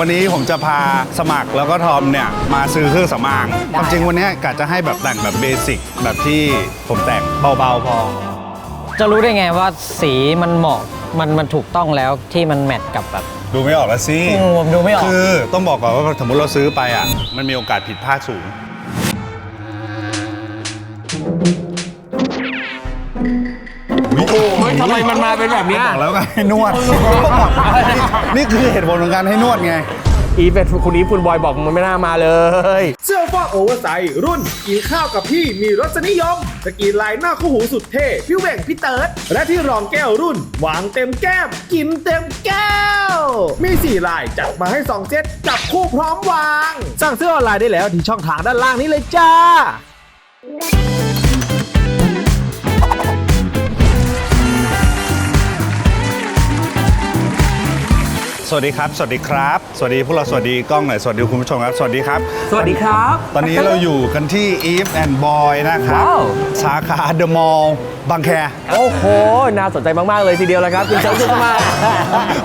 วันนี้ผมจะพาสมัครแล้วก็ทอมเนี่ย มาซื้อเครื่องสำอางความจริงวันเนี้ยกะจะให้แบบแต่งแบบเบสิกแบบที่ผมแต่งเบาๆพอ จะรู้ได้ไงว่าสีมันเหมาะมันมันถูกต้องแล้วที่มันแมทกับแบบ ดูไม่ออกแล้วสิ อืมผมดูไม่ออก คือต้องบอกก่อนว่าสมมติเราซื้อไปอะ มันมีโอกาสผิดพลาดสูง ทำไมมันมาเป็นแบบเนี้ยบอกแล้วไงให้นวด นี่คือเหตุผลของการให้นวดไง อีเวนต์คุณอีฟคุณบอยบอกมันไม่น่ามาเลย เสื้อฟอกโอเวอร์ไซส์รุ่นกินข้าวกับพี่มีรสนิยมสกรีนลายหน้าคู่หูสุดเท่พี่เหว่งพี่เติร์ดและที่รองแก้วรุ่นวางเต็มแก้ม กินเต็มแก้ว มี 4 ลายจัดมาให้ 2 เซตจับคู่พร้อมวาง สั่งเสื้อออนไลน์ได้แล้วที่ช่องทางด้านล่างนี้เลยจ้า วัสดีครับ สวัสดีครับ สวัสดีพวกเราสวัสดีกล้องหน่อยสวัสดีคุณผู้ชมครับ สวัสดีครับ สวัสดีครับ ตอนนี้เราอยู่กันที่ Eve and Boy นะครับ ว้าว สาขา The Mall บางแคโอ้โห น่าสนใจมาก ๆ เลยทีเดียวเลยครับ คุณเจ้าคุณสมา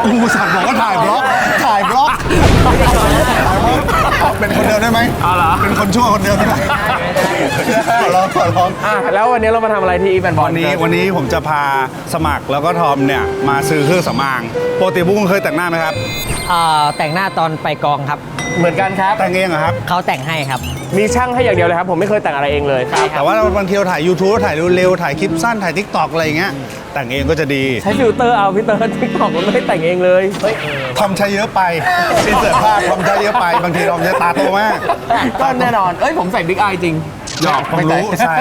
กูสั่งบอกว่าถ่ายบล็อก ถ่ายบล็อกถ่ายบล็อก เป็นคนเดิมได้ไหมอ๋อเหรอ เป็นคนชั่วคนเดิมได้ไหมขอร้องขอร้องอะแล้ววันนี้เรามาทำอะไรที่อีเวนต์บอลวันนี้วันนี้ผมจะพาสมัครแล้วก็ทอมเนี่ยมาซื้อเครื่องสำอางปกติบุ้งเคยแต่งหน้าไหมครับ เอ่อแต่งหน้าตอนไปกองครับ เหมือนกันครับ แต่งเองเหรอครับ เขาแต่งให้ครับ มีช่างให้อย่างเดียวเลยครับ ผมไม่เคยแต่งอะไรเองเลยแต่ว่าบางทีเราถ่าย YouTube ถ่ายเร็วๆถ่ายคลิปสั้นถ่าย TikTok อะไรอย่างเงี้ยแต่งเองก็จะดีใช้ฟิลเตอร์เอาพี่เตอร์ทิกตอกมันไม่ได้แต่งเองเลยทอมใช้เยอะไปอินเสิร์ตภาพทอมใช้เยอะไปบางทีทอมจะตาโตมากก็แน่นอนเอ้ยผมใส่บิ๊กไอจริง หยอกผมรู้ใช่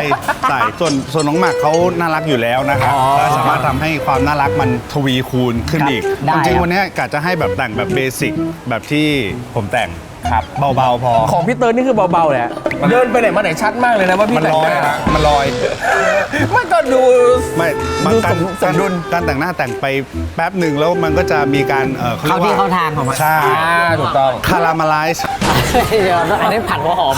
ใส่ส่วนส่วนน้องหมากเขาน่ารักอยู่แล้วนะครับอ๋อก็สามารถทำให้ความน่ารักมันทวีคูณขึ้นอีกได้จริงครับๆวันเนี้ยกะจะให้แบบแต่งแบบเบสิกแบบที่ผมแต่งครับเบาๆพอ ของพี่เตอร์นี่คือเบาๆแหละเดินไปไหนมาไหนชัดมากเลยนะว่าพี่มันแต่ลงอยหน้าอะมันลอย ไม่ก็ดู ไม่มันดูการสมสมดุล การแต่งหน้าแต่งไปแป๊บหนึ่งแล้วมันก็จะมีการเอ่อเข้าที่เข้าทางของมัน ใช่ อ่าถูกต้อง คาราเมลไลซ์เดี๋ยว อันนี้ผัดหัวหอม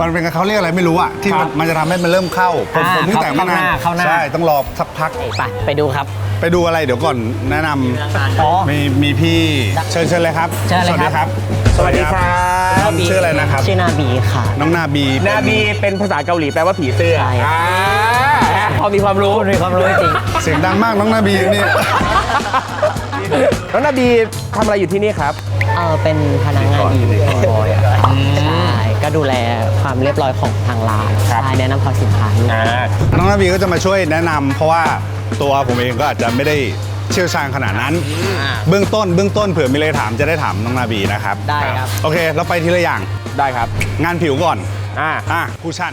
มันเป็นเขาเรียกอะไรไม่รู้อะที่มันมันจะทำให้มันเริ่มเข้าผมอ่าผมเพิ่งแต่งไม่นานเข้าหน้าเข้าหน้า ใช่ต้องรอสักพัก ไปไปดูครับ ไปดูอะไรเดี๋ยวก่อนแนะนำอ๋อมีมีพี่เชิญเชิญเลยครับ เชิญเลยสวัสดีครับ สวัสดีครับน้องชื่ออะไรนะครับ ชื่อนาบีค่ะ น้องนาบีนาบีเป็นภาษาเกาหลีแปลว่าผีเสื้อใช่ อ่าพอมีความรู้คุณมีความรู้จริง เสียงดังมากน้องนาบีนี่น้องนาบีทำอะไรอยู่ที่นี่ครับ เออเป็นพนักงานอีเวนต์บอยใช่ก็ดูแลความเรียบร้อยของทางร้านครับ ใช่แนะนำความสินค้าด้วย อ่า น้องนาบีก็จะมาช่วยแนะนำเพราะว่าตัวผมเองก็อาจจะไม่ได้เชี่ยวชาญขนาดนั้น เบื้องต้นเบื้องต้นเผื่อมีอะไรถามจะได้ถามน้องนาบีนะครับได้ครับ โอเค เราไปทีละอย่างได้ครับ งานผิวก่อนอ่า อะคูชั่น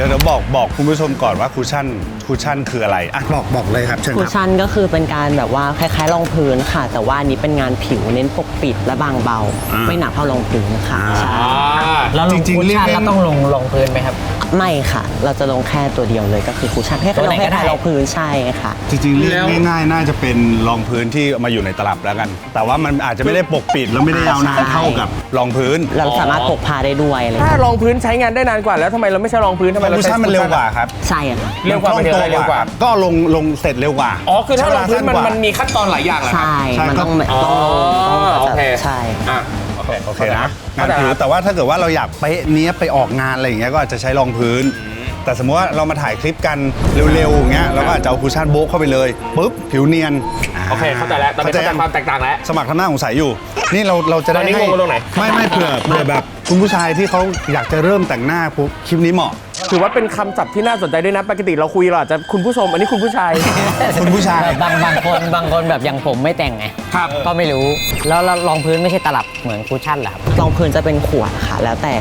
ดี๋ยวเดี๋ยวบอกบอกคุณผู้ชมก่อนว่าคูชั่นคูชั่นคืออะไรอะบอกบอกเลยครับเชิญคุคชรับชั่นก็คือเป็นการแบบว่าคล้ายๆรองพื้นค่ะ แต่ว่าอันนี้เป็นงานผิวเน้นปกปิดและบางเบาอ่าไม่หนักเท่ารองพื้นค่ะอ่าใช่แล้วลงจริงๆเรียกได้ต้องลงรองพื้นไหมครับ ไม่ค่ะ เราจะลงแค่ตัวเดียวเลยก็คือคุชชั่นแค่ตัวลไหนงแค่ก็ได้รองพื้นใช่ค่ะ จริงๆเรียกง่ายๆน่าจะเป็นรองพื้นที่เอามาอยู่ในตลับแล้วกัน แต่ว่ามันอาจจะไม่ได้ปกปิดแล้วไม่ได้ยาวนานเท่ากับรองพื้น เราสามารถพกพาได้ด้วยอะไรถ้ารองพื้นใช้งานได้นานกว่าแล้วทำไมเราไม่ใช้รองพื้นทำไมเราคูใช้ชั่นมันเร็วกว่าครับใช่ค่ะเร็วกว่าคล่องตัวเร็วกว่า ก็ลงลงเสร็จเร็วกว่า อ๋อ คือถ้ารองพื้นมันใช้เวลาสั้กว่ามันมีขั้นตอนหลายอย่างเหรอครับ ใช่ใช่มันต้องก็ต้องลงต้องโอเคใช่อะโอเคโอเคนะงานเข้าใจผิวครับแต่ว่าถ้าเกิดว่าเราอยากเป๊ะเนี้ยบไปออกงานอะไรอย่างเงี้ยก็อาจจะใช้รองพื้น แต่สมมติว่าเรามาถ่ายคลิปกันเร็วๆอย่างเงี้ยเราก็อาจจะเอาคูชั่นโบ๊ะเข้าไปเลยปุ๊บผิวเนียนโอเคเข้าใจแล้วตอนนี้เข้าใจยังความแตกต่างแล้วสมัครทำหน้าสงสัยอยู่ นี่เราเราจะได้ตอนนี้ให้งงกันตรงไหนไม่ไม่เผื่อเผื่อแบบ คุณผู้ชายที่เขาอยากจะเริ่มแต่งหน้าปุ๊บคลิปนี้เหมาะ ถือว่าเป็นคำศัพท์ที่น่าสนใจด้วยนะปกติเราคุยเราอาจจะคุณผู้ชมอันนี้คุณผู้ชาย คุณผู้ชาย บางบางคนบางคนแบบอย่างผมไม่แต่งไงครับ ก็ไม่รู้ แล้วแล้วรองพื้นไม่ใช่ตลับเหมือนคุชชั่นเหรอครับ รองพื้นจะเป็นขวดค่ะ แล้วแต่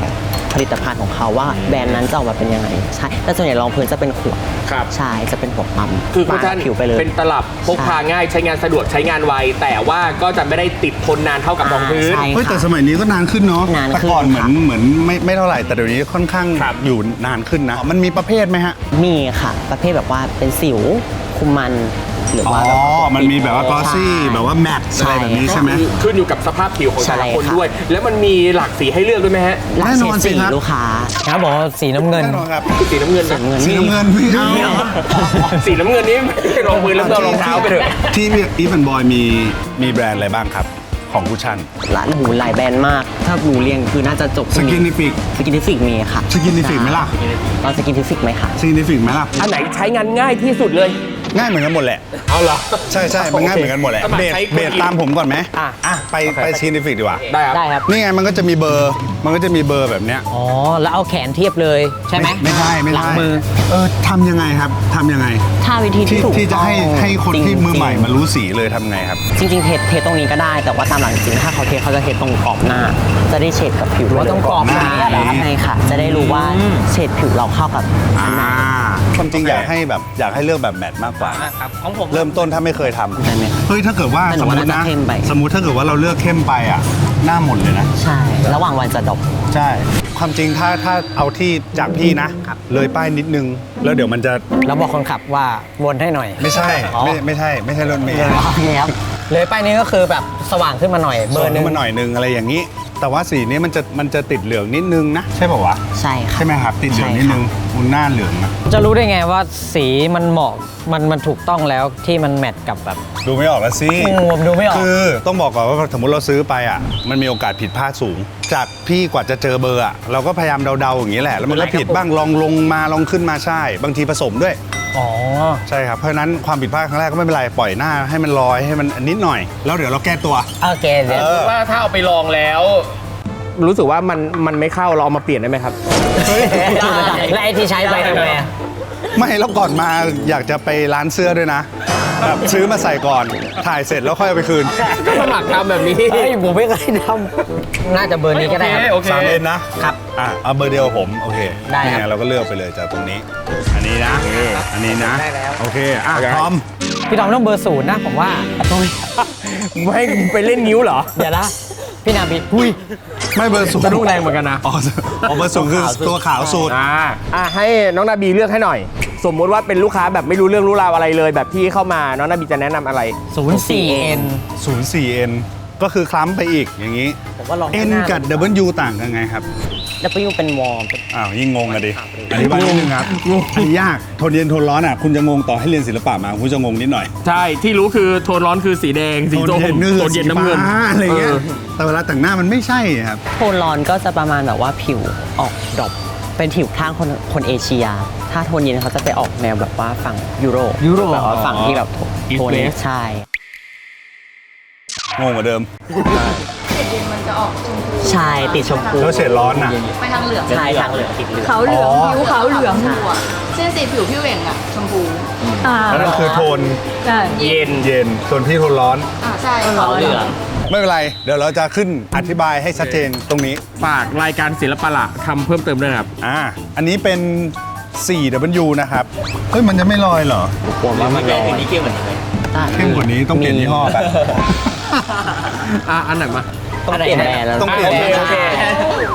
ผลิตภัณฑ์ของเขาว่าแบรนด์นั้นจะออกมาเป็นยังไงใช่แต่ส่วนใหญ่รองพื้นจะเป็นขวดครับ ใช่จะเป็นหัวปั๊มคือคุณปาท่านผิวไปเลย เป็นตลับพกพาง่ายใช้งานสะดวกใช้งานไว แต่ว่าก็จะไม่ได้ติดทนนานเท่ากับรองพื้นใช่เฮ้ยแต่สมัยนี้ก็นานขึ้นเนาะนานขึ้นแต่ก่อนเหมือนค่ะเหมือนไม่ไม่เท่าไหร่แต่เดี๋ยวนี้ค่อนข้างครับ อยู่นานขึ้นนะ มันมีประเภทไหมฮะ มีค่ะ ประเภทแบบว่าเป็นสิว คุมมันหรืออ๋อว่าแบบมันมีแบบว่ากอซี่ใช่แบบว่าแมทอะไรแบบนี้ใช่ไหมคือขึ้นอยู่กับสภาพผิวของแต่ละคนใช่ครับด้วย แล้วมันมีหลากสีให้เลือกด้วยไหมฮะหลากแน่นเฉอนดสิสีครับ ลูกค้าครับบอกว่าสีน้ำเงิน แน่นอนครับสีน้ำเงินนะเงินสีน้ำเงินไม่เอาสีน้ำเงินนี้ไม่ได้รองมือแล้วเอารองเท้าไปเถอะ ที่อีฟ n นบอยมีมีแบรนด์อะไรบ้างครับ ของคุชชั่น ร้านหูหลายแบรนด์มาก ถ้าหนูเรียงคือน่าจะจบสกินนิฟิกสกินทิฟิกมีค่ะสกินนิฟิกไหมล่ะ เราสกินทิฟิกไหมคะสกินนิฟิกไหมล่ะ อันไหนใช้งานง่ายที่สุดเลย ง่ายเหมือนกันหมดแหละ เอาเหรอ ใช่ใช่มันง่ายเหมือนกันหมดแหละ สมัครเบสใช้คนเบสอื่นตามผมก่อนไหมอะ อะไปโอเค ไปสกินนิฟิกดีกว่า ได้ครับ ได้ครับ นี่ไงมันก็จะมีเบอร์ มันก็จะมีเบอร์แบบเนี้ยอ๋อ แล้วเอาแขนเทียบเลยใช่ไหมไม่ใช่ไม่หลัใช่งมือ เออทำยังไงครับทำยังไงถ้าวิธีที่ที่ถูกที่จะให้ต้องให้คนที่มือใหม่จริงๆมารู้สีเลยทำไงครับจริงๆเทสเทสตรงนี้ก็ได้ แต่ว่าตามหลังจริงๆถ้าเขาเทสเขาจะเทสตรงกรอบหน้า จะได้เฉดกับผิวว่าต้องกรอบหน้า ใช่ใช่ค่ะ จะได้รู้ว่าเฉดผิวเราเข้ากับ อ่า ความจริงอยากให้แบบอยากให้เลือกแบบแมทมากกว่า ครับของผมเริ่มต้นถ้าไม่เคยทำได้ไหมคะเฮ้ยถ้าเกิดว่าแต่หนูสมมว่าติน่านะจะเข้มไปสมมติถ้าเกิดว่าเราเลือกเข้มไปอะหน้าหมดเลยนะ ใช่ ระหว่างวันจะดกใช่ ความจริงถ้าถ้าเอาที่จากพี่นะ เลยป้ายนิดนึง แล้วเดี๋ยวมันจะแล้วบอกคนขับว่าวนให้หน่อย ไม่ใช่อ๋อไม่ไม่ใช่ ไม่ใช่รถเมล์แล้ว เลยป้ายนี้ก็คือแบบสว่างขึ้นมาหน่อยเบเบออร์ร์หนึนึงงมาหน่อยนึงอะไรอย่างนี้ แต่ว่าสีนี้มันจะมันจะติดเหลืองนิดนึงนะ ใช่ป่าวะใช่ค่ะ ใช่ไหมครับติดเหลืองนิดนึงอุนหน้าเหลืองนะจะรู้ได้ไงว่าสีมันเหมาะมันมันถูกต้องแล้วที่มันแมทกับแบบดูไม่ออกแล้วสิงูผมดูไม่ออก คือต้องบอกก่อนว่าสมมติเราซื้อไปอะ มันมีโอกาสผิดพลาดสูง จากพี่กว่าจะเจอเบอร์อะเราก็พยายามเดาๆอย่างนี้แหละ แล้วมันก็ผิดบ้างลองลงมาลองขึ้นมาใช่ บางทีผสมด้วย อ๋อ ใช่ครับ เพราะฉะนั้นความผิดพลาดครั้งแรกก็ไม่เป็นไร ปล่อยหน้าให้มันลอยให้มันนิดหน่อย แล้วเดี๋ยวเราแก้ตัว โอเคเดี๋ยว เออ ว่าถ้าเอาไปลองแล้ว รู้สึกว่ามันมันไม่เข้าเราเอามาเปลี่ยนได้ไหมครับและไอที่ใช้ไปทำไมอะ ไม่แล้วก่อนมาอยากจะไปร้านเสื้อด้วยนะ แบบซื้อมาใส่ก่อน ถ่ายเสร็จแล้วค่อยเอาไปคืนก็สมัครทำแบบนี้ เฮ้ยผมไม่เคยทำน่าจะเบอร์นี้ก็ได้ครับ โอเค สามเลนนะครับอะเอาเบอร์เดียวผม โอเคได้ครับนี่งเราก็เลือกไปเลยจากตรงนี้ อันนี้นะ อันนี้นะโอเค อะพร้อม พี่ทอมต้องเบอร์ศูนย์นะผมว่าไม่ไปเล่นนิ้วเหรอ เดี๋ยวนะ พี่นาบีหุยไม่เบอร์สูงสะดุ้งแรงเหมือนกันนะอ๋ออ๋อเบอร์สูงคือตัวขาวสุด อ่าอะให้น้องนาบีเลือกให้หน่อย สมมุติว่าเป็นลูกค้าแบบไม่รู้เรื่องรู้ราวอะไรเลย แบบที่เข้ามาน้องนาบีจะแนะนำอะไรศูนย์สี่เอ็น 04N ก็คือคล้ำไปอีกอย่างนี้ ผมว่าลอง N กับ W ต่างกันไงครับ แล้วก็ยูเป็นวอร์ม อ้าวยิ่งงงอะดิอธิบายนิดนึงครับอันนี้ยากทนเย็นทนร้อนอะคุณจะงงต่อให้เรียนศิลปะมาคุณจะงงนิดหน่อย ใช่ ที่รู้คือโทนร้อนคือสีแดง สีโทส้นมเย็นนี่คือโทนเย็นสีน้ำเงินฟ้าอะไรเงี้ยเออแต่เวลาแต่งหน้ามันไม่ใช่ครับโทนร้อนก็จะประมาณแบบว่าผิวออกดอกเป็นผิวข้างคนคนเอเชีย ถ้าโทนเย็นเขาจะไปออกแนวแบบว่าฝั่งยุโรปยุโรป แบบว่าฝั่งที่แบบโทน East โทน West ใช่งงกว่าเดิมมันจะออกชมพู ใช่ติดชมพูแล้วเฉดร้อนอะ ไปทางเหลืองใช่ทางเหลืองติดเหลืองเขาเหลืองอ๋อ ผิวเขาเหลืองหัวเส้นสีผิวพี่เหว่งอะชมพูอ่าแล้วนั่นคือโทนใช่ เย็น เย็น ส่วนพี่โทนร้อน อ่าใช่เขาเหลือง ไม่เป็นไร เดี๋ยวเราจะขึ้นอธิบายให้ชัดเจนตรงนี้ ฝากรายการศิลปะละทำเพิ่มเติมด้วยนะครับ อ่า อันนี้เป็น 4W นะครับ เฮ้ย มันจะไม่ลอยเหรอ ผมว่ามันลอยนี้เข้มกว่านี้ใช่เข้มกว่านี้ต้องเปลี่ยนยี่ห้อแบบ อะอันไหนมา ต้องเปลี่ยนแบรนด์แล้วต้องเปลี่ยนโอเคโอเค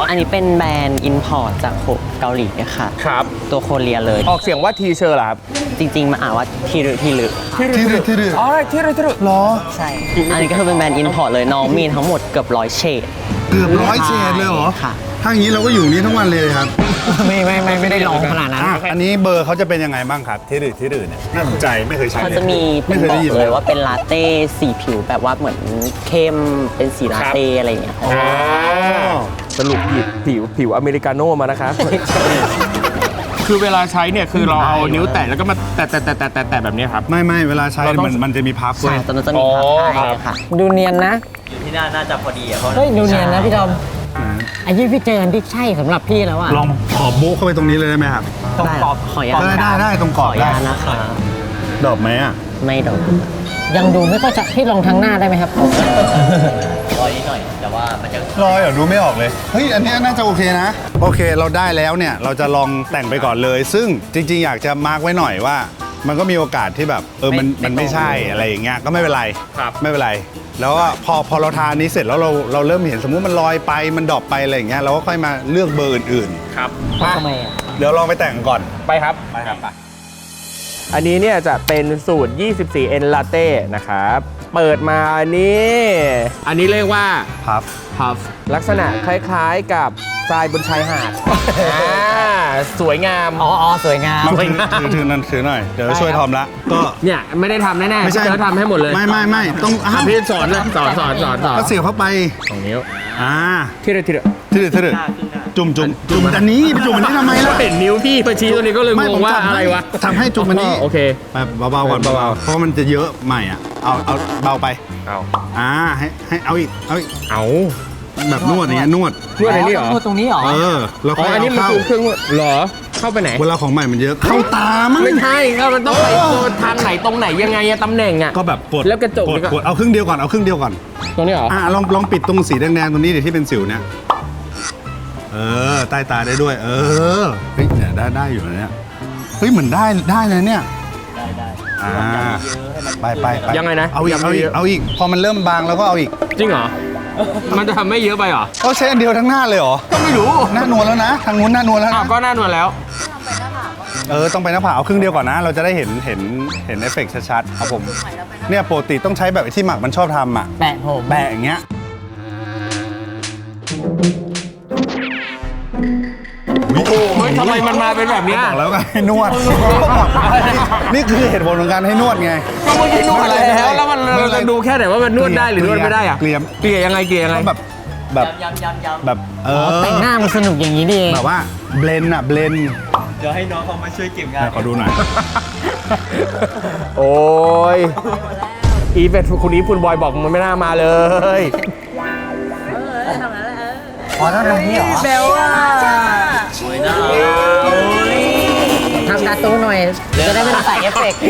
อันนี้เป็นแบรนด์อินพอร์ตจากเกาหลีค่ะ ครับ ตัวโคเรียเลย ออกเสียงว่าทีเชอร์เหรอครับจริง ๆ มาอ่านว่าทีรึทีรึที่ดื้อที่ดื้ออ๋อที่รึที่รึล้อใช่ อันนี้ก็คือเป็นแบรนด์อินพอร์ตเลยน้องมีทั้งหมดเกือบร้อยเฉด เกือบร้อยเฉดเลยเหรอค่ะ ถ้าอย่างนี้เราก็อยู่นี่ทั้งวันเลยครับ ไม่ไม่ไม่ไม่ได้ลองขนาดนั้นอะอันนี้เบอร์เขาจะเป็นยังไงบ้างครับที่ดื้อที่ดื้อเนี่ยน่าสนใจไม่เคยใช้เขาเลยจะมีเป็ไม่นเคยบอได้กยินเลยว่าเป็นลาเต้สีผิวแบบว่าเหมือนเข้มเป็นสีลาเต้อะไรอย่างเงี้ยอ่าสรุปผิวผิวผิวอเมริกาโน่มานะคะ คือเวลาใช้เนี่ยคือเราเอานิ้วแตะแล้วก็มาแตะแตะแตะแตะแตะแตะแบบเนี้ยครับ ไม่ไม่เวลาใช้เราต้อง มันมันจะมีพับเว้ใช่ยตอนนั้นจะมีพับอ๋อให้ครับค่ะ ดูเนียนนะที่น่าน่าจะพอดีอะเพราะ เฮ้ย ดูเนียนนะพี่ทอมไอ้ที่พี่เจอกันที่ใช่สำหรับพี่แล้วอะลองขอบโบ๊ะเข้าไปตรงนี้เลยได้ไหมครับ ต้องกรอบขออนุญาตได้ได้ได้ตรงกรอบขออนุได้ญาตนะคะดอกไหมอะ ไม่โดนยังดูไม่ค่อยจะพี่ลองทางหน้าได้ไหมครับร อยนิดหน่อย แต่ว่ามันจะรอยเหรอดูไม่ออกเลย เฮ้ย อันเนี้ยน่าจะโอเคนะ โอเคเราได้แล้วเนี่ย เราจะลองแต่งไปก่อนเลย ซึ่งจริง ๆ อยากจะมาร์กไว้หน่อยว่า มันก็มีโอกาสที่แบบ เออมันไม่มันไม่ใช่อะไรอย่างเงี้ยก็ไม่เป็นไรครับ ไม่เป็นไร แล้วก็พอพอเราทาอันนี้เสร็จแล้วเราเราเริ่มเห็นสมมุติมันลอยไปมันดรอปไปอะไรอย่างเงี้ยเราก็ค่อยมาเลือกเบอร์อื่นครับทำไมอะๆเดี๋ยวลองไปแต่งก่อนไปครับไปครับไปอันนี้เนี่ยจะเป็นสูตร 24 N Latte นะครับ เปิดมาอันนี้อันนี้เรียกว่าพับพัฟลักษณะคล้ายๆกับทรายบนชายหาดอ่าสวยงาม อ๋ออ๋อสวยงามมาถือถือถือนั่นถือหน่อย เดี๋ยวช่วยทอมละ ก็ เนี่ยไม่ได้ทำแน่ๆไม่ใช่ พี่เต๋อทำให้หมดเลยไม่ไม่ไม่ต้องอ้าวอะพี่สอนเลยสอนสอนสอนสอนก็เสียบเข้าไปสองนิ้วอ่าที่เดียวที่เดียวถือถือ จุ่มจุ่มจุ่มอันนี้ไปจุ่มอันนี้ทำไมล่ะ เห็นนิ้วพี่พอชี้ตัวนี้ก็เลยงงว่าทำอะไรให้วะทำให้จุ่มอันนี้โอเคไปเบาๆก่อนเบาๆเบาๆเพราะมันจะเยอะใหม่อะเอาเอาเบาไปเอาอ่าให้ให้เอาอีกเอาอีกเอาแบบนวดอย่างเงี้ยนวดนวดอะไรนี่เหรอพูดตรงนี้เหรอเออแล้วอ๋ค่ออยอันนี้เอามันเข้าคือเครื่องนวดเหรอเข้าไปไหนเวลาของใหม่มันเยอะเข้าตามั้งไม่ใช่ก็มันต้องไปตัวทางไหนตรงไหนยังไงอะตำแหน่งอะก็แบบกดแล้วกระจกกดนี่ก็กดเอาครึ่งเดียวก่อนเอาครึ่งเดียวก่อนตรงนี้เหรออะลองลองปิดตรงสีแดงๆตรงนี้เดี๋ยวที่เป็นสิวเนี่ย เออ ใต้ตาได้ด้วย เออ เฮ้ยเนี่ยได้ได้อยู่นะเนี่ย เฮ้ยเหมือนได้ได้เลยเนี่ย ได้ได้อ่า ไปไปไปยังไงนะเอาอีกยังเอาไม่อีเยกอะเอาอีก พอมันเริ่มบางแล้วก็เอาอีก จริงเหรอ มันจะทำไม่เยอะไปเหรอ ก็ใช้อันเดียวทั้งหน้าเลยเหรอ ก็ไม่รู้หน้านวลแล้วนะ ทางนู้นหน้านวลแล้วอ้านะ วก็น่านวลแล้ว เออ ต้องไปหน้าผากเอาครึ่งเดียวก่อนนะ เราจะได้เห็นเห็นเห็นเอฟเฟกต์ชัดๆครับผม เนี่ยปกติต้องใช้แบบที่หมักมันชอบทำอะ แปะผมแบะอย่างเงี้ย ทำไมมันมาเป็นแบบเนี้ยบอกแล้วไงให้นวด นี่คือเหตุผลของการให้นวดไง ก็เมื่อกี้นวดแล้วแล้วมันไม่เป็นไรเราจะดูแค่ไหนว่ามันนวดได้หรือนวดไม่ได้อะเกลียมเกลี่ยยังไงเกลี่ยยังไงก็แบบแบบแบบเออ๋ออแต่งหน้ามันสนุกอย่างนี้นี่เองแบบว่าเบลนอะเบลนเดี๋ยวให้น้องเขามาช่วยเก็บงานขอดูหน่อย โอ้ย อีเป็นคุณอีฟคุณบอยบอกมันไม่น่ามาเลยอ๋อแล้วตรงนี้เหรอ เบลว่า ทำการ์ตูนหน่อย จะได้ไม่ต้องใส่เอฟเฟกต์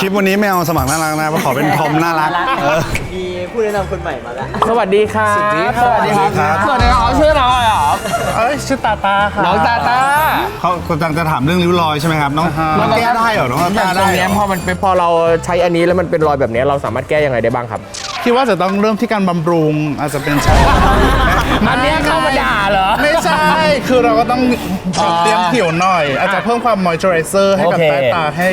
คลิปวันนี้ไม่เอาสมัครน่ารักนะขอเป็นทอมน่ารักเออ มีผู้แนะนำคนใหม่มาแล้ว สวัสดีครับ สวัสดีครับ สวัสดีครับอ๋อชื่อน้องอะไรเหรอเอ้ยชื่อตาตาค่ะน้องตาตาเขากำลังจะถามเรื่องริ้วรอยใช่ไหมครับน้องน้องแก้ได้เหรอน้องอแก้ย่างตได้รงเหรเนี้ยอพอมันเป็นพอเราใช้อันนี้แล้วมันเป็นรอยแบบเนี้ยเราสามารถแก้ยังไงได้บ้างครับ คิดว่าจะต้องเริ่มที่การบำรุงอาจจะเป็นใช้ อันเนี้ยเข้ามาด่าเหรอ ไม่ใช่ คือเราก็ต้องเตรียมผิวหน่อย อาจจะเพิ่มความมอยเจอไรเซอร์ให้กับโอเค ใต้ตาให้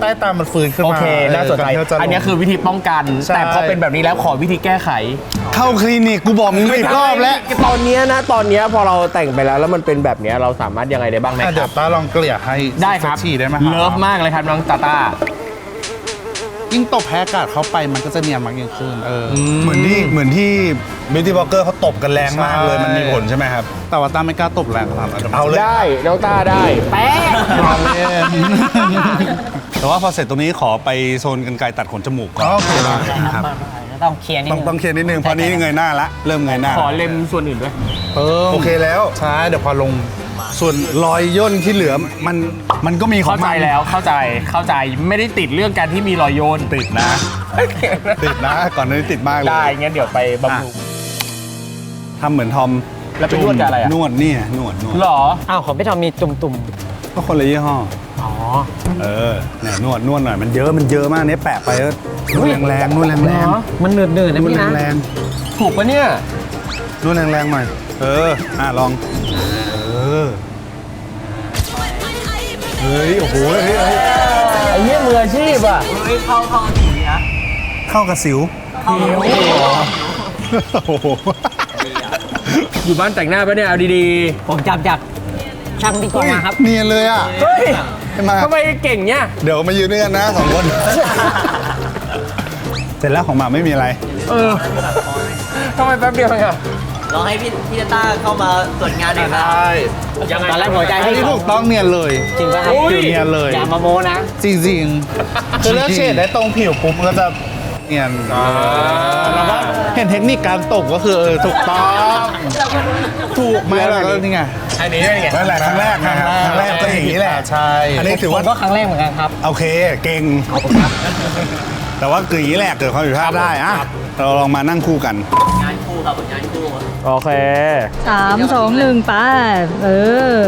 ใต้ตามันฟื้นขึ้นโอมาเค น่าสนใจเที่ยวจะลง อันเนี้ยคือวิธีป้องกัน ใช่ แต่พอเป็นแบบนี้แล้วขอวิธีแก้ไข เข้าคลินิกกูบอกมึงอีกรอบแล้ว ตอนเนี้ยนะตอนเนี้ยพอเราแต่งไปแล้วแล้วมันเป็นแบบเนี้ยเราสามารถยังไงได้บ้างไหมอะคเดี๋รัยบวต้าลองเกลี่ยให้ได้ครับ สักทีได้ไหมคเลิรัฟมากเลยครับน้องตาตา ยิ่งตบแพ้อากาศเข้าไปมันก็จะเนียนมากยิ่งขึ้นเอออ เหมือนที่เหมือนที่บิวตี้บล็อกเกอร์เขาตบกันแรงมากเลย ใช่ มันมีผลใช่ไหมครับ แต่ว่าต้าไม่กล้าตบแรงขนาดนั้นเอาเลยได้น้องตาได้แป๊ะรอเล่นแต่ว่าพอเสร็จตรงนี้ขอไปโซนกันไกรตัดขนจมูกก่อนโอเคได้ครับจะต้องเคลียร์นิดต้องนึงต้องเคลียร์นิดนึงเพราะนี้เงยหน้าละเริ่มเงยหน้าขอเล็มส่วนอื่นด้วยเพิ่มโอเคแล้ว ใช่เดี๋ยวพอลง ส่วนรอยย่นที่เหลือมัน มันก็มีขอเข้างใจมันแล้วเข้าใจเข้าใจไม่ได้ติดเรื่องการที่มีรอยโยนติดนะ ติดนะ ก่อนหน้านี้ติดมากเลยได้งั้นเดี๋ยวไปบำรุง ทำเหมือนทอมแล้วไปนวดกับอะไรอะ นวดเนี่ยนวดนวดหรอ อ้าวของพี่ทอมมีตุ่มก็คนละยี่ห้อ อ๋อ เออเนี่ยนวดนวดหน่อยมันเยอะมันเยอะมากเนี่ยแปะไปก็นวดแรงๆนวดแรงเหรอๆมันเหนื่อยๆๆนะนวดพี่นะแรงถูกปะเนี่ยๆนวดแรงๆหน่อยเอออะลองเออเฮ้ย โอ้โหเฮ้ยเฮ้ยไอ้เนี่ยมืออาชีพอะเข้ากับสิวโอ้โหอยู่บ้านแต่งหน้าปะเนี่ยเอาดีผมจับจากช่างที่ก่อนมาครับ เนียนเลยอะ ๆเฮ้ยใช่ไหมทำไมเก่งเนี่ยเดี๋ยวมายืนด้วยกันนะสองคน เสร็จแล้วของหมาไม่มีอะไร เออทำไมแป๊บเดียวเองอะลองให้พี่พี่ต้าเข้ามาตรวจงานหน่อยครับ ใช่ ยังไง ตอนแรกหัวใจอันพี่นี้ถูกต้องเนียนเลยจริงป่ะครับผิวเนียนเลยอย่ามาโมนะ จริงๆคือเลือกเฉดได้ตรงผิวปุ๊บมันก็จะเนียนแล้วก็เห็นเทคนิคการตบก็คือเออถูกต้องถูกไหมล่ะก็นี่ไงอันนี้เป็นไง นั่นแหละครั้งแรกนะครับครั้งแรกก็อย่างนี้แหละใช่อันนี้ถือผว่ามก็ครั้งแรกเหมือนกันครับ โอเคเก่งแต่ว่าคืออย่างนี้แหละเกิดความผิดพลาดได้อะเราลองมานั่งคู่กัน งานคู่ครับงานคู่โอเค สามสองหนึ่งไปเออ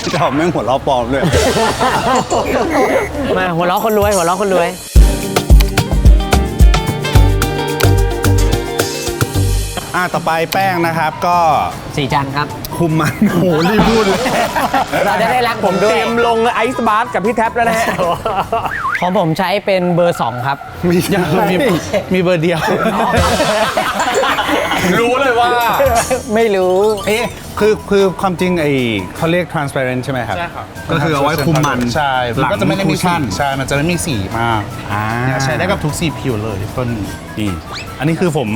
พี่จอมแม่งหัวเราะปลอมเลย มาหัวเราะคนรวยหัวเราะคนรวย อะต่อไปแป้งนะครับก็สีจันครับ คุมมัน โอ้โหรีบพูดเลยเราจะได้รักผผมมเตด้วรียยมลงไอซ์บาร์กับพี่แท็บแล้วนะฮะของผมใช้เป็นเบอร์ 2 ครับไม่ใช่มีมีเบอร์เดียว รู้เลยว่า ไม่รู้ เอ๊ะคือคือความจริงไอ้เขาเรียก transparent ใช่ไหมครับ ใช่ครับ ก็คือเอาไว้คุมมันใช่หลังก็จะไม่ได้มีคุชชั่นใช่ มันจะไม่มีสีมากอ่าเนี่ยใช้ได้กับทุกสีผิวเลยต้นนี้นี่อันนี้คือผม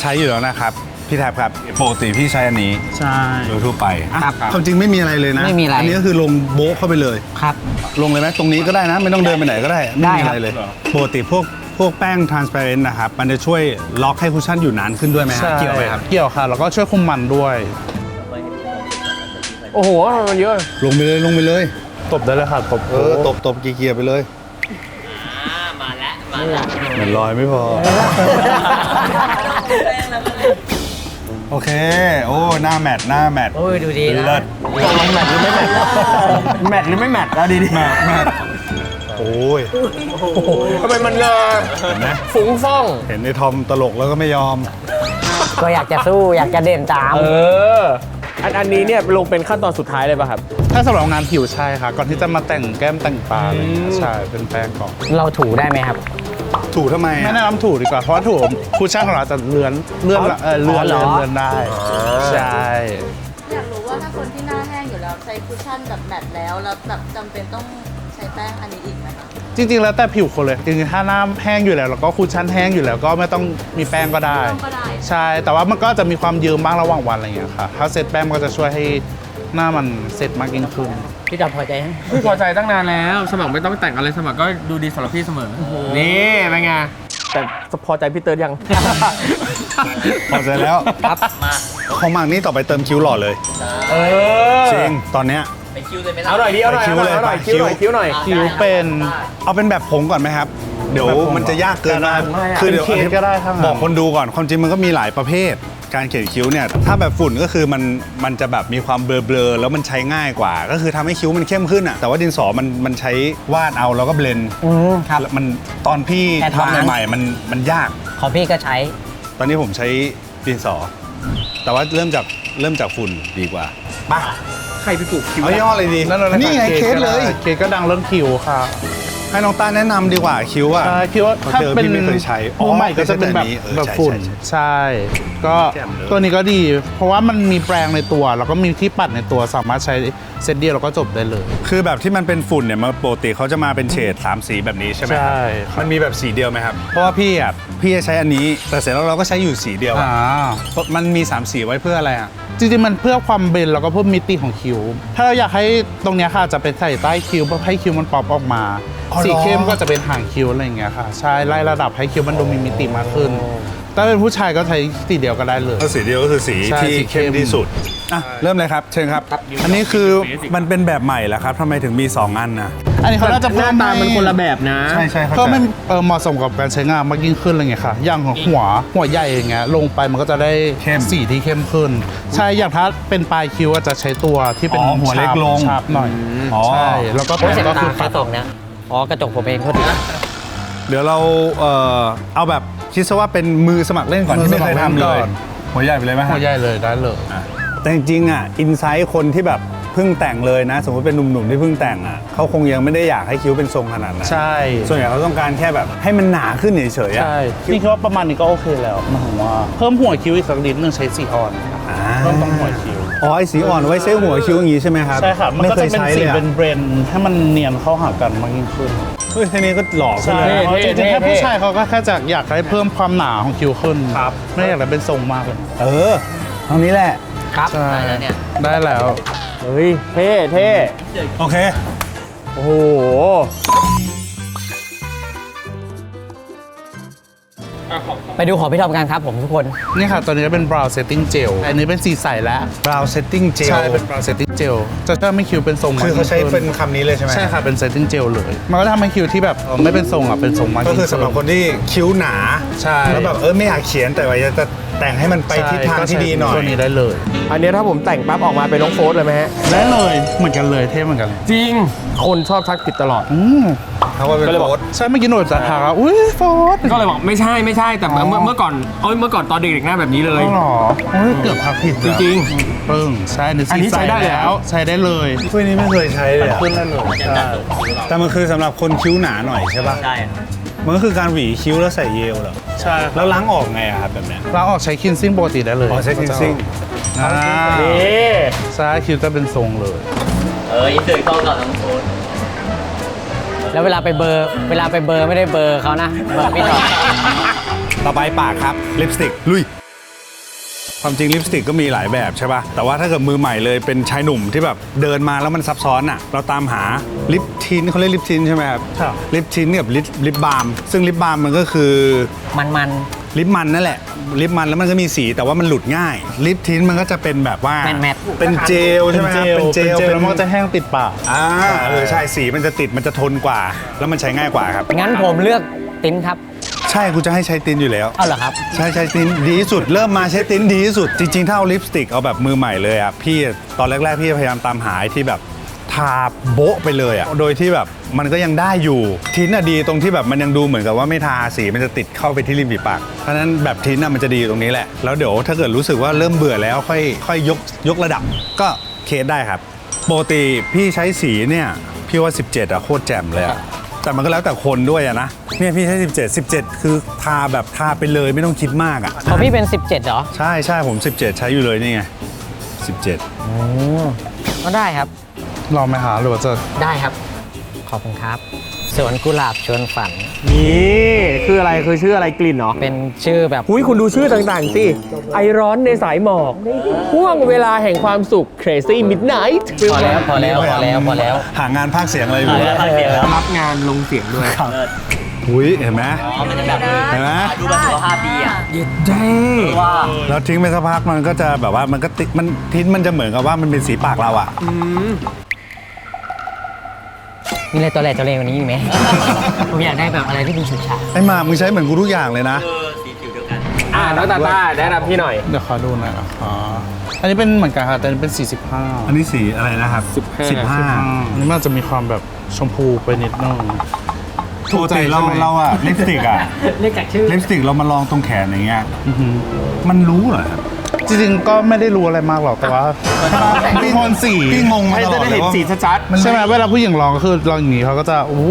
ใช้อยู่แล้วนะครับ พี่แทบครับปกติพี่ใช้อันนี้ใช่โดยทั่วไปอะครับ ความจริงไม่มีอะไรเลยนะไม่มีอะไรอันนี้ก็คือลงโบ๊ะเข้าไปเลย ครับ ลงเลยไหมตรงนี้ก็ได้นะ ไม่ต้องเดินไปไหนก็ได้ไม่ได้มีครับอะไรเลยปกติพวก พวกแป้ง transparent นะครับ มันจะช่วยล็อกให้คุชชั่นอยู่นานขึ้นด้วยไหมฮะใช่เกี่ยวไหมครับ เกี่ยวค่ะ แล้วก็ช่วยคุมมันด้วย โอ้โหมันเยอะ ลงไปเลยลงไปเลย ตบได้เลยค่ะตบเออตบตบเกียร์ๆไปเลยมาแล้วมาแล้วเหมือนลอยไม่พอ โอเค โอ้หน้าแมทหน้าแมทโอ้ยดูดีนะเลิศตกลงแมทหรือไม่แมทแมทหรือไม่แมทเอาดีแมทแมท โอ้ยๆทำไมมันเลยเห็นไหมฟุ้งฟ่อง เห็นในทอมตลกแล้วก็ไม่ยอม ก็อยากจะสู้อยากจะเด่นตาม เออ อันอันนี้เนี่ยลงเป็นขั้นตอนสุดท้ายเลยป่ะครับ ถ้าสำหรับงานผิวใช่ค่ะ ก่อนที่จะมาแต่งแก้มแต่งตาอะไรอย่างเงี้ยใช่เป็นแป้งก่อน เราถูได้ไหมครับ ถูกทำไมไม่อะแนะนำถูกดีกว่า เพราะว่าถูกคุชชั่นของเราจะเลื่อนเลื่อนเออเลื่อนอ๋อเหรเลื่อ อนเลื่อนได้ ใช่ อยากรู้ว่าถ้าคนที่หน้าแห้งอยู่แล้วใช้คุชชั่นแบบแมตต์แล้ว แล้วแบบจำเป็นต้อง ใช้แป้งอันนี้อีกไหมคะจริง ๆ แล้วแต่ผิวคนเลย จริงๆ ถ้าหน้าแห้งอยู่แล้วแล้วก็คุชชั่นแห้งอยู่แล้วก็ไม่ต้องมีแป้งก็ได้ไม่ต้องก็ได้ ใช่ แต่ว่ามันก็จะมีความเยิ้มบ้างระหว่างวันอะไรอย่างเงี้ยค่ะ ถ้าเซตแป้งมันก็จะช่วยให้หน้ามันเซตมากยิ่งขึ้น พี่จอมพอใจยังพี่พอใจตั้งนานแล้ว สมัครไม่ต้องแต่งอะไรสมัครก็ดูดีสำหรับพี่เสมอ นี่เป็นไง แต่พอใจพี่เติร์ดยัง พอใจแล้วครับ มา ของหมากนี่ต่อไปเติมคิ้วหล่อเลย เออ จริง ตอนเนี้ย เอาหน่อยดิเอาหน่อยคิ้เอาวหน่อยเลยเอาหน่อยไปคิ้วหน่อยคิ้คิ้ววหน่อยผิวเป็นเอาเป็นแบบผงก่อนไหมครับ เดี๋ยวแบบผงมันจะยากเกินมากไม่อะคือเดี๋ยวเป็นเคสก็ได้ครับ บอกคนดูก่อนความจริงมันก็มีหลายประเภท การเขียนคิ้วเนี่ย ถ้าแบบฝุ่นก็คือมันมันจะแบบมีความเบลอๆแล้วมันใช้ง่ายกว่า ก็คือทำให้คิ้วมันเข้มขึ้นอะแต่ว่าดินสอมันมันใช้วาดเอาแล้วก็เบลนด์อืมครับแล้วมันตอนพี่แอดวานซ์ทำใหม่ๆมันมันยาก ของพี่ก็ใช้ ตอนนี้ผมใช้ดินสอ แต่ว่าเริ่มจากเริ่มจากฝุ่นดีกว่าปะใครไปปลูกคิ้วเอาย่อเลยดีนั่นเลยนี่ไงเคสเลย เคสก็ดังเรื่องคิวค่ะให้น้องต้าแนะนำดีกว่าคิ้วอะ ใช่คิดว่าเพราะถ้าเจอเป็นพี่ไม่เคยใช้อ๋อมือใหม่ก็จะเป็นแบบเคยใช้แบบนี้เออแบบใช่ฝุ่นใช่ใช่ใช่ ก็แจ่มเลย ตัวนี้ก็ดี เพราะว่ามันมีแปรงในตัว แล้วก็มีที่ปัดในตัวสามารถใช้เซตเดียวแล้วก็จบได้เลย คือแบบที่มันเป็นฝุ่นเนี่ยมันปกติเขาจะมาเป็นเฉด3สีแบบนี้ใช่ไหมใช่ครับ มันมีแบบสีเดียวไหมครับ เพราะว่าพี่อะพี่จะใช้อันนี้แต่เสร็จแล้วเราก็ใช้อยู่สีเดียวอะอ่า มันมี3สีไว้เพื่ออะไรอะ จริงๆมันเพื่อความเบนแล้วก็เพิ่มมิติของคิ้ว ถ้าเราอยากให้ตรงเนี้ยค่ะจะเป็นใส่ใต้คิ้วเพื่อให้คิ้วมันป๊อปออกมา อ๋อเหรอ สีเข้มก็จะเป็นหางคิ้วอะไรอย่างเงี้ยค่ะ ใช่ไล่ระดับให้คิ้วมันดูมีมิติมากขึ้น ถ้าเป็นผู้ชายก็ใช้สีเดียวก็ได้เลยก็สีเดียวก็คือสีใช่ที่สีเข้เข้ม มที่สุด อะเริ่มเลยครับ เชิญครับ อันนี้คือมันเป็นแบบใหม่แล้วครับทำไมถึงมี 2 อันนะอันนี้เขาน่าจะหเพิ่น้ามตามันคนละแบบนะ ใช่ใช่เข้าเพิ่มใจให้เออเหมาะสมกับการใช้งานมากยิ่งขึ้นอะไรเงี้ยค่ะ อย่างของหัวหัวใหญ่อย่างเงี้ยลงไปมันก็จะได้เข้มสีที่เข้มขึ้น ใช่อย่างถ้าเป็นปลายคิ้วอะจะใช้ตัวที่เป็นอ๋อหัวเล็กลงชาร์ปหน่อยอ๋อ ใช่แล้วก็โอ้ยเสียงก็ตาคือใครส่งเนี่ยอ๋อกระจกผมเองโทษที เดี๋ยวเราเอ่อเอาแบบ คิดซะว่าเป็นมือสมัครเล่นก่อนที่ไม่เคยทำเลยหัวใหญ่ไปเลยไหมฮะ หัวใหญ่เลยได้เลยอะแต่จริงๆอะอินไซต์คนที่แบบเพิ่งแต่งเลยนะ สมมติเป็นหนุ่มๆที่เพิ่งแต่งอะเขาคงยังไม่ได้อยากให้คิ้วเป็นทรงขนาดนั้นใช่ ส่วนใหญ่เขาต้องการแค่แบบให้มันหนาขึ้นเฉยๆอะใช่นี่คิดว่าประมาณนี้ก็โอเคแล้วหมายถึงว่าเพิ่มหัวคิ้วอีกสักนิดนึงใช้สีอ่อนอ่าเพิ่มตรงหัวคิ้วอ๋อไอสีอ่อนไว้เซฟหัวคิ้วอย่างงี้ใช่ไหมครับใช่ค่ะมันไม่ก็เคจะยเป็นใช้สีเลยอะเป็นเบรนด์ให้มันเนียนเข้าหากันมากยิ่งขึ้น เฮ้ยแค่นี้ก็หล่อขึ้นใช่เลยเพราะจเท่ริงๆเท่แค่ผู้เท่ชายเขาก็แค่จะอยากให้เพิ่มความหนาของคิ้วขึ้นครับ ไม่อยากให้เป็นทรงมากเลยเออเท่านี้แหละ ครับใช่ได้แล้วเนี่ยได้แล้วเฮ้ยเท่เท่โอเค โอ้โห ไปดูของพี่ทอมกันครับผมทุกคน นี่ค่ะ ตัวนี้เป็น brow setting gel อันนี้เป็นสีใสแล้ว brow setting gel ใช่เป็น brow setting gel จะช่วยให้คิ้วเป็นทรงมกคือเขาใช้ยิ่งเป็ขึ้นคำนี้เลยใช่ไหมใช่ค่ะเป็น setting gel เลย มันก็จะทำให้คิ้วที่แบบเออไม่เป็นทรงอะเป็นทรงมากก็ยิ่งคืขึ้อนสำหรับคนที่คิ้วหนาใช่แล้วแบบเออไม่อยากเขียนแต่ว่าจะแต่งให้มันไปทิศทางที่ดีหน่อยตัวนี้ได้เลย อันนี้ถ้าผมแต่งปั๊บออกมาเป็นน้องโฟสเลยไหมฮะได้เลยเหมือนกันเลยเท่เหมือนกัน จริงคนชอบทักผิดตลอด อืมเขาว่าเป็นก็เลยบอกโฟร์ใช่เมื่อกี้หนูจะถามว่าอุ้ยโฟร์ดก็เลยบอกไม่ใช่ไม่ใช่แต่เมื่อเมื่อเมื่อก่อนเอ้ยเมื่อก่อนตอนเด็กๆหน้าแบบนี้เลยอ๋อเหรอโอ้ยเกือบพักผิดจริงๆปึ้งใช่หนูอันนี้ใช้ได้แล้ว ใช้ได้เลย ถ้วยนี้ไม่เคยใช้เลยอะขึ้นแล้วหนูใช่แต่มันคือสำหรับคนคิ้วหนาหน่อยใช่ป่ะใช่มันก็คือการหวีคิ้วแล้วใส่เยลเหรอ ใช่แล้วล้างออกไงอะครับแบบเนี้ยล้างออกใช้คินซิ่งปกติได้เลยอ๋อใช้ cleansing อ่าๆนี่ใช่คิวจะเป็นทรงเลย เออยินดีเข้ากับน้องโฟน แล้วเวลาไปเบอร์เวลาไปเบอร์ไม่ได้เบอร์เขานะเบอร์พี่ต่อต่อไปปากครับลิปสติกลุย ความจริงลิปสติกก็มีหลายแบบใช่ป่ะ แต่ว่าถ้าเกิดมือใหม่เลยเป็นชายหนุ่มที่แบบเดินมาแล้วมันซับซ้อนอะ เราตามหาลิปทินเขาเรียกลิปทินใช่ไหมครับ ครับ ลิปทินกับลิปลิปบาล์มซึ่งลิปบาล์มมันก็คือ มันมัน ลิปมันนั่นแหละ ลิปมันแล้วมันก็มีสีแต่ว่ามันหลุดง่าย ลิปทินมันก็จะเป็นแบบว่าแมทแมทเป็นเจลใช่ไหมครับเป็นเจลแล้วมันก็จะแห้งติดปาก อ่าเออใช่สีมันจะติดมันจะทนกว่า แล้วมันใช้ง่ายกว่าครับ งั้นผมเลือกติ้นครับ ใช่กูจะให้ใช้ตินอยู่แล้ว เอาเหรอครับ ใช่ใช้ตินดีที่สุดเริ่มมาใช้ตินดีที่สุด จริงๆ ถ้าเอาลิปสติกเอาแบบมือใหม่เลยอะพี่ตอนแรกๆ พี่พยายามตามหาไอ้ที่แบบทาโบ๊ะไปเลยอะโดยที่แบบ มันก็ยังได้อยู่ทินอะดีตรงที่แบบมันยังดูเหมือนกับว่าไม่ทาสีมันจะติดเข้าไปที่ริมฝีปากเพราะฉะนั้นแบบทินอะมันจะดีตรงนี้แหละแล้วเดี๋ยวถ้าเกิดรู้สึกว่าเริ่มเบื่อแล้วค่อยค่อยยกยกระดับ ก็เคสได้ครับปกติพี่ใช้สีเนี่ยพี่ว่า 17อะโคตรแจ่มเลยอะแต่มันก็แล้วแต่คนด้วยอะนะเนี่ยพี่ใช้ 17 17 คือทาแบบทาไปเลยไม่ต้องคิดมากอะของพี่เป็น 17เหรอใช่ใช่ผม 17 ใช้อยู่เลยนี่ไง17อืมก็ได้ครับ ลองไหมหาหรือว่าจะได้ครับ ขอบคุณครับสวนกุหลาบชวนฝัน นี่คืออะไรคือชื่ออะไรกลิ่นเหรอเป็นชื่อแบบ หุยคุณดูชื่อต่างๆสิ ไอร้อนในสายหมอกห่วงเวลาแห่งความสุข Crazy Midnight พอแล้วพอแล้วพอแล้วพอแล้ว หางานภาคเสียงอะไรอยู่รับงานลงเสียงด้วยอุ้ยเห็นไหมเห็นไหมดูแบบสุขภาพดีอะเด้ว่าแล้วทิ้งไปสักพักมันก็จะแบบว่ามันก็ติดมันทิ้นมันจะเหมือนกับว่ามันเป็นสีปากเราอะ มีอะไรตัวแรกตัวเลกวันนี้อีกไหม ผมอยากได้แบบอะไรที่เป็นฉูดฉาดไอ้หมามึงใช้เหมือนกูทุกอย่างเลยนะ อ่าน้องตาต้าแนะนำพี่หน่อย เดี๋ยวขอดูหน่อยอ๋ออันนี้เป็นเหมือนกันค่ะ แต่อันนี้เป็น 45อันนี้สีอะไรนะครับ15 15อันนี้มันจะมีความแบบชมพูไปนิดนึงปกติเราเราอะลิปสติกอะเรียกจากชื่อลิปสติกเรามาลองตรงแขนอย่างเงี้ยอือหือมันรู้เหรอครับ จริงๆก็ไม่ได้รู้อะไรมากหรอกแต่ว่าเป็นโทนสีพี่งงมาให้ตลจะอดได้เลยเห็นว่า สีชัดใช่ไหมเวลาผู้หญิงลองก็คือลองอย่างนี้เขาก็จะโอ้โห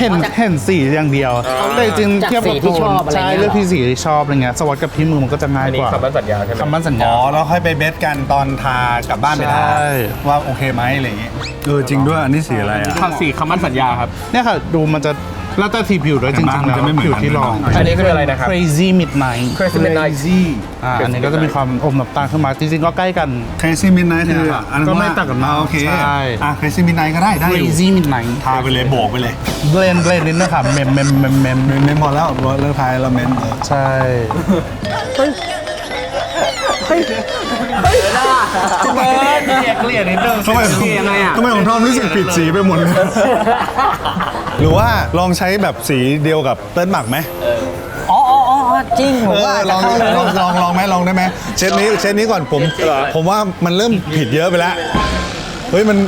เห็นเห็นสีอย่างเดียวแต่จริงๆจากเทียบกับสีที่ชอบอะไรใช่เงี้ย เลือกที่สีที่ชอบอะไรเงี้ยสวัสดกับพี่มือมันก็จะง่ายอันกนี้ว่าคำมั่นสัญญาใช่ไหมคำมั่นสัญญา อ๋อแล้วค่อยไปเบสกันตอนทากลับบ้านไปทาใช่ ว่าโอเคไหมอะไรอย่างเงี้ย เออจริงด้วยอันนี้สีอะไรอะภาคสีคำมั่นสัญญาครับ เนี่ยค่ะดูมันจะ แล้วแต่ทีผิวด้วยจริงๆแต่แล้วบ้านมันจะไม่เหมือนผิวที่ลอง กัน อันนี้คืออะไรนะครับ crazy midnight Crazy Midnight อ่าอันนี้ก็จะมีความอมน้ำตาลขึ้นมาจริงๆก็ใกล้กัน Crazy Midnight คืออันนั้นก็ไม่ว่าต่างกันมากอ่โอเคใช่ อะ Crazy Midnight ก็ได้ได้อยู่ crazy midnight ทาไปเลยโบกไปเลยเบลนเบลนนิดนึงค่ะเมมเมมเมมเมมเมนเมนหมดแล้วเรื่องทายเราเมนเออใช่เบิร์ดเกลียดเกลียดนิดนึงทำไมเกลียดยังไงอะทำไมของทอมรู้สึกผิดสีไปหมดเลย หรือว่าลองใช้แบบสีเดียวกับเติ้ลหมักไหมอ๋ออ๋ออ๋อจริงผมเอว่าอลจะองเข้าเลยลองลองลองไหมลองได้ไหมเชฟนี้เชฟนี้ก่อนผม ผมว่ามันเริ่มผิดเยอะไปแล้วเฮ้ยมัน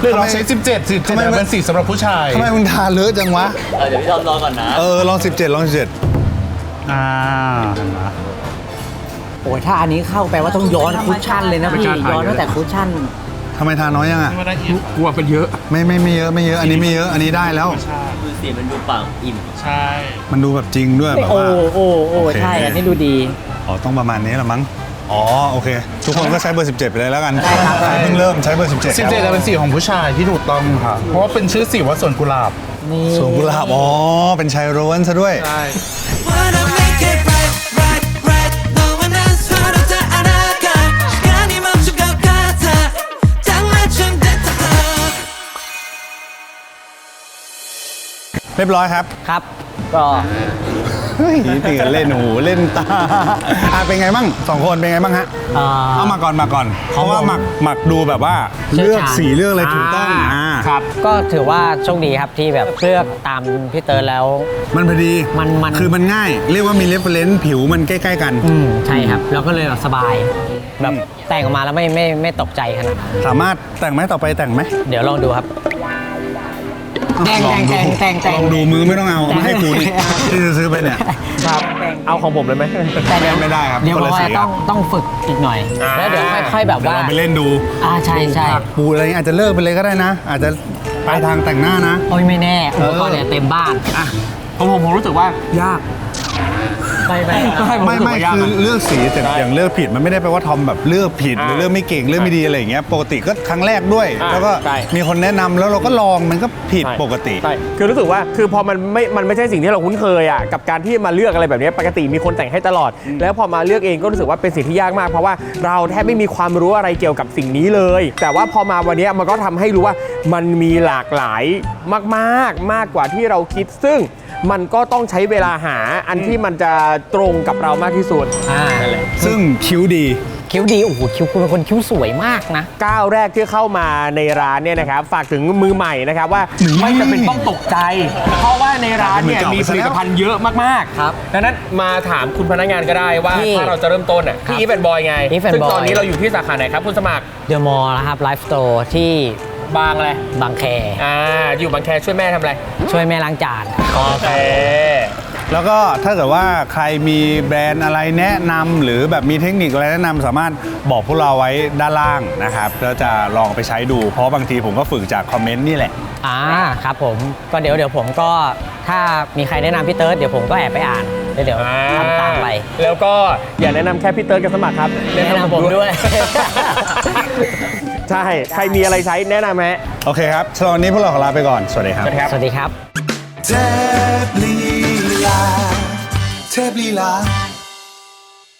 หรือเราใช้ 17 17ทำไมมัน เป็นสีสำหรับผู้ชายทำไมมึงทาเลอะจังวะเดี๋ยวพี่ทอมรอก่อนนะ เออลอง 17 ลอง 17 อ่าเห็นไหม โอ้ยถ้าอันนี้เข้าแปลว่าต้องย้อนคุชชั่นเลยนะพี่ย้อนตั้งแต่คุชชั่นทำไมทาน้อยยังอะ ไม่ได้อีกกลัวเป็นเยอะ ไม่ไม่ไม่เยอะไม่เยอะ อันนี้ไม่เยอะ อันนี้ได้แล้วคือสีมันดูปากอิ่ม ใช่ มันดูแบบจริงด้วยแบบโอ้ว่า โอ้โอ้โอเค ใช่อันนี้ดูดี อ๋อต้องประมาณนี้แหละมั้ง อ๋อโอเค ทุกคนก็ใช้เบอร์ 17 ไปเลยแล้วกันได้ครับใครเพิ่งเริ่มใช้เบอร์ 17 17จะเป็นสีของผู้ชายที่ถูกต้องค่ะ เพราะว่าเป็นชื่อสีว่าสวนกุหลาบ นี่ สวนกุหลาบอ๋อเป็นชายโรนซะด้วย ใช่ Wanna รียบร้อยครับ ครับ ก็เฮ้ยตีกันเล่นโอ้โหเล่นตาอะเป็นไงบ้างสองคนเป็นไงบ้างฮะเอ่อ เอามาก่อนมาก่อน เพราะว่าหมักหมักดูแบบว่าเชี่ยวเลือกชาญสีเลือกอะไรถูกต้องอ่าครับ ก็ถือว่าโชคดีครับที่แบบเลือกตามพี่เติร์ดแล้ว มันพอดีมันมัน คือมันง่าย เรียกว่ามีเรฟเฟรนซ์ผิวมันใกล้ ๆ กัน อืมใช่ครับ แล้วก็เลยแบบสบายแบบแต่งออกมาแล้วไม่ไม่ไม่ตกใจขนาดนั้นสามารถแต่งไหมต่อไปแต่งไหม เดี๋ยวลองดูครับเแดงลองดูแดงแดงแดงลองดูมือไม่ต้องเอาเอามาให้กูนี่ที่ซื้อไปเนี่ย ครับ เอาของผมเลยไหม แต่เดี๋ยวไม่ได้ครับเดี๋ยวคนบละอกสีว่าคต้รัอบงต้องฝึกอีกหน่อย อ่า แล้วเดี๋ยวค่อยๆแบบเดี๋ยวว่าเราไปเล่นดูอ่าใช่ใช่ผักปูอะไรอาจจะเลิกไปเลยก็ได้นะ อาจจะไปทางแต่งหน้านะ โอ้ยไม่แน่อุปกรณ์เนี่ยเต็มบ้าน อะผมผมผมรู้สึกว่ายาก ไม่ไม่ไม่ไม่คือเลือกสีแต่อย่างเลือกผิดมันไม่ได้แปลว่าทอมแบบเลือกผิดหรืออ่าเลือกไม่เก่งเลือกไม่ดีอะไรอย่างเงี้ยปกติก็ครั้งแรกด้วยอ่าแล้วก็ใช่มีคนแนะนำแล้วเราก็ลองมันก็ผิดใช่ปกติใช่คือรู้สึกว่าคือพอมันไม่มันไม่ใช่สิ่งที่เราคุ้นเคยอะกับการที่มาเลือกอะไรแบบนี้ปกติมีคนแต่งให้ตลอด แล้วพอมาเลือกเองก็รู้สึกว่าเป็นสิ่งที่ยากมาก เพราะว่าเราแทบไม่มีความรู้อะไรเกี่ยวกับสิ่งนี้เลย แต่ว่าพอมาวันนี้มันก็ทำให้รู้ว่ามันมีหลากหลายมาก ๆ มากกว่าที่เราคิดซึ่งมันก็ต้องใช้เวลาหาอันที่มันจะตรงกับเรามากที่สุด อ่านั่นแหละ ซึ่งคิ้วดี คิ้วดีโอ้โหคิ้วคุณเป็นคนคิ้วสวยมากนะ ก้าวแรกที่เข้ามาในร้านเนี่ยนะครับฝากถึงมือใหม่นะครับว่าไม่จำเป็นต้องตกใจ เพราะว่าในร้านเนี่ยมีผลิตภัณฑ์เยอะมากๆครับดังนั้นมาถามคุณพนักงานก็ได้ว่าที่ถ้าเราจะเริ่มต้นอะที่อีฟแอนบอยไง Eve and ซึ่งตอน Boy นี้เราอยู่ที่สาขาไหนครับคุณสมัครเดอะมอลล์นะครับไลฟ์สโตร์ที่บางเลยบางแค อ่าอยู่บางแคช่วยแม่ทำอะไรช่วยแม่ล้างจาน โอเค แล้วก็ถ้าเกิดว่าใครมีแบรนด์อะไรแนะนำหรือแบบมีเทคนิคอะไรแนะนำสามารถบอกพวกเราไว้ด้านล่างนะครับแล้วจะลองไปใช้ดู เพราะบางทีผมก็ฝึกจากคอมเมนต์นี่แหละ อ่าครับผมก็เดี๋ยวเดี๋ยวผมก็ถ้ามีใครแนะนำพี่เติร์ดเดี๋ยวผมก็แอบไปอ่านแล้วเดี๋ยวทำตามไปแล้วก็อย่าแนะนำแค่พี่เติร์ดกับสมัครครับแนะนำผมด้วย ใช่ ใครมีอะไรใช้แนะนำไหมโอเคครับสำหรับวันนี้พวกเราขอลาไปก่อน สวัสดีครับ สวัสดีครับเทพลี ลา เทพลีลา